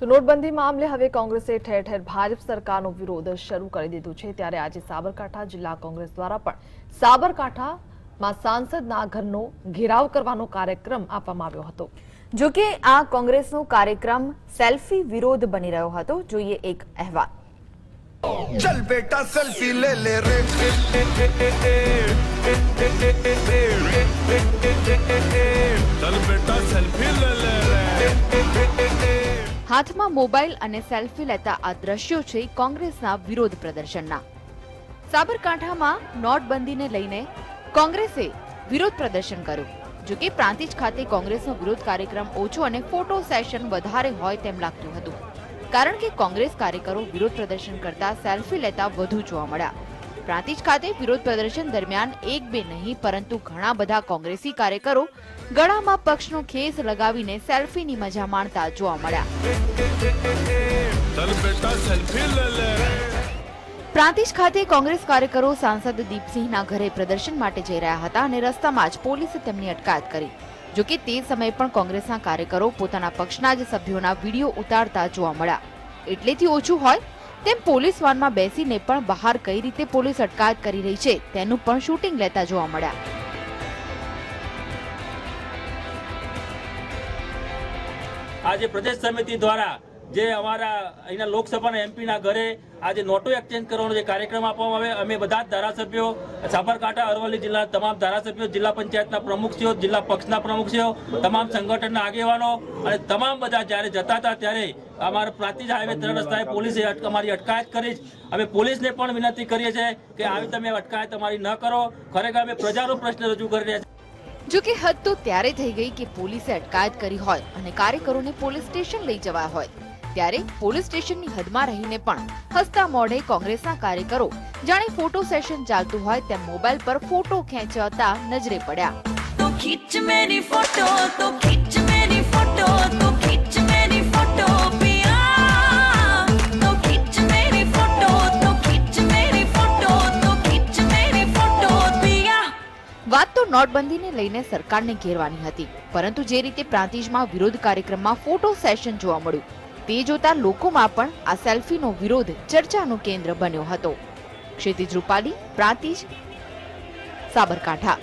તો નોટબંધી મામલે હવે કોંગ્રેસે ઠેર ઠેર ભાજપ સરકારનો વિરોધ શરૂ કરી દીધો છે ત્યારે આજે સાબરકાંઠા જિલ્લા કોંગ્રેસ દ્વારા પણ સાબરકાંઠામાં સાંસદના ઘરનો ઘેરાવ કરવાનો કાર્યક્રમ આપવામાં આવ્યો હતો જો કે આ કોંગ્રેસનો કાર્યક્રમ સેલ્ફી વિરોધ બની રહ્યો હતો જોઈએ એક અહેવાલ चल बेटा सेल्फी ले ले रे હાથમાં મોબાઈલ અને સેલ્ફી લેતા આ દ્રશ્યો છે કોંગ્રેસના વિરોધ પ્રદર્શનના. સાબરકાંઠામાં નોટબંધીને લઈને કોંગ્રેસે વિરોધ પ્રદર્શન કર્યું. જો કે પ્રાંતિજ ખાતે કોંગ્રેસનો વિરોધ કાર્યક્રમ ઓછો અને ફોટો સેશન વધારે હોય તેમ લાગતું હતું. કારણ કે કોંગ્રેસ કાર્યકરો વિરોધ પ્રદર્શન કરતા સેલ્ફી લેતા વધુ જોવા મળ્યા. પ્રાંતિજ ખાતે વિરોધ પ્રદર્શન દરમિયાન એક બે નહીં પરંતુ ઘણા બધા કોંગ્રેસી કાર્યકરો ગળામાં પક્ષનો ખેસ લગાવીને સેલ્ફીની મજા માણતા જોવા મળ્યા. પ્રાંતિજ ખાતે કોંગ્રેસ કાર્યકરો સાંસદ દીપસિંહના ઘરે પ્રદર્શન માટે જઈ રહ્યા હતા અને રસ્તામાં જ પોલીસે તેમની અટકાયત કરી. જો કે તે સમયે પણ કોંગ્રેસના કાર્યકરો પોતાના પક્ષના જ સભ્યોના વીડિયો ઉતારતા જોવા મળ્યા. એટલેથી ઓછું હોય તેમ પોલીસ વાનમાં બેસીને પણ બહાર કઈ રીતે પોલીસ અટકાયત કરી રહી છે, તેનું પણ શૂટિંગ લેતા જોવા મળ્યા. આજે પ્રદેશ સમિતિ દ્વારા જે અમારા અહીંના લોકસભાના એમપીના ઘરે આજે નોટો એક્સચેન્જ કરવાનો જે કાર્યક્રમ આપવામાં આવે, અમે બધા જ ધારાસભ્યો, સાબરકાંઠા, અરવલ્લી જિલ્લાના તમામ ધારાસભ્યો, જિલ્લા પંચાયતના પ્રમુખશ્રીઓ, જિલ્લા પક્ષના પ્રમુખશ્રીઓ, તમામ સંગઠનના આગેવાનો અને તમામ બધા જ્યારે જતા હતા ત્યારે અમારા પ્રાંતિજ હાઈવે ત્રણ રસ્તાએ પોલીસે અમારી અટકાયત કરી. અમે પોલીસને પણ વિનંતી કરીએ છીએ કે આવી તમે અટકાયત અમારી ન કરો. ખરેખર અમે પ્રજાનો પ્રશ્ન રજૂ કરી રહ્યા છીએ. જો કે હદ તો ત્યારે થઈ ગઈ કે પોલીસે અટકાયત કરી હોય અને કાર્યકરોને પોલીસ સ્ટેશન લઈ જવા હોય. ત્યારે પોલીસ સ્ટેશનની હદમાં રહીને પણ હસતા મોઢે કોંગ્રેસના કાર્યકરો જાણે ફોટો સેશન ચાલતું હોય તેમ મોબાઈલ પર ફોટો ખેંચતા નજરે પડ્યા. તો ખીચ મેરી ફોટો તો ખીચ વાત તો નોટબંધીને લઈને સરકારને ઘેરવાની હતી પરંતુ જે રીતે પ્રાંતિજમાં વિરોધ કાર્યક્રમમાં ફોટો સેશન જોવા મળ્યું તે જોતા લોકોમાં પણ આ સેલ્ફીનો વિરોધ ચર્ચાનું કેન્દ્ર બન્યો હતો. ક્ષિતિજ રૂપાલી, પ્રાંતિજ, સાબરકાંઠા.